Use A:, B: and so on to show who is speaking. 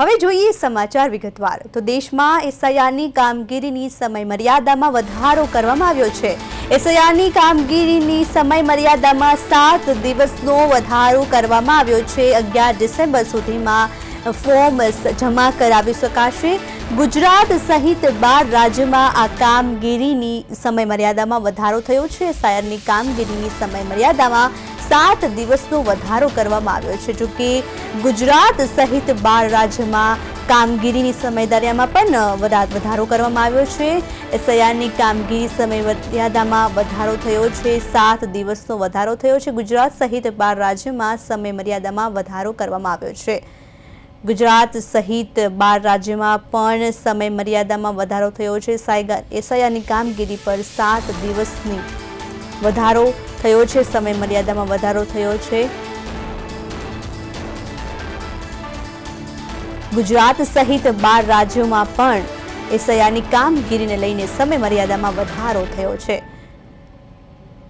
A: હવે જોઈએ સમાચાર વિગતવાર. તો દેશમાં એસઆઈઆરની કામગીરીની સમય મર્યાદામાં વધારો કરવામાં આવ્યો છે. એસઆઈઆરની કામગીરીની સમય મર્યાદામાં સાત દિવસનો વધારો કરવામાં આવ્યો છે. અગિયાર ડિસેમ્બર સુધીમાં ફોર્મ જમા કરાવી શકાશે. ગુજરાત સહિત બાર રાજ્યમાં આ કામગીરીની સમયમર્યાદામાં વધારો થયો છે. એસઆઈઆરની કામગીરીની સમય મર્યાદામાં સાત દિવસનો વધારો કરવામાં આવ્યો છે. જો કે ગુજરાત સહિત બાર રાજ્યમાં કામગીરીની સમયદાર્યામાં પણ વધારો કરવામાં આવ્યો છે. એસઆઈઆરની કામગીરી સમય મર્યાદામાં વધારો થયો છે. સાત દિવસનો વધારો થયો છે. ગુજરાત સહિત બાર રાજ્યમાં સમય મર્યાદામાં વધારો કરવામાં આવ્યો છે. ગુજરાત સહિત બાર રાજ્યમાં પણ સમય મર્યાદામાં વધારો થયો છે. એસઆઈઆરની કામગીરી પર સાત દિવસની વધારો થયો છે, સમય મર્યાદામાં વધારો થયો છે. ગુજરાત સહિત બાર રાજ્યોમાં પણ એસઆઈઆરની કામગીરીને લઈને સમય મર્યાદામાં વધારો થયો છે.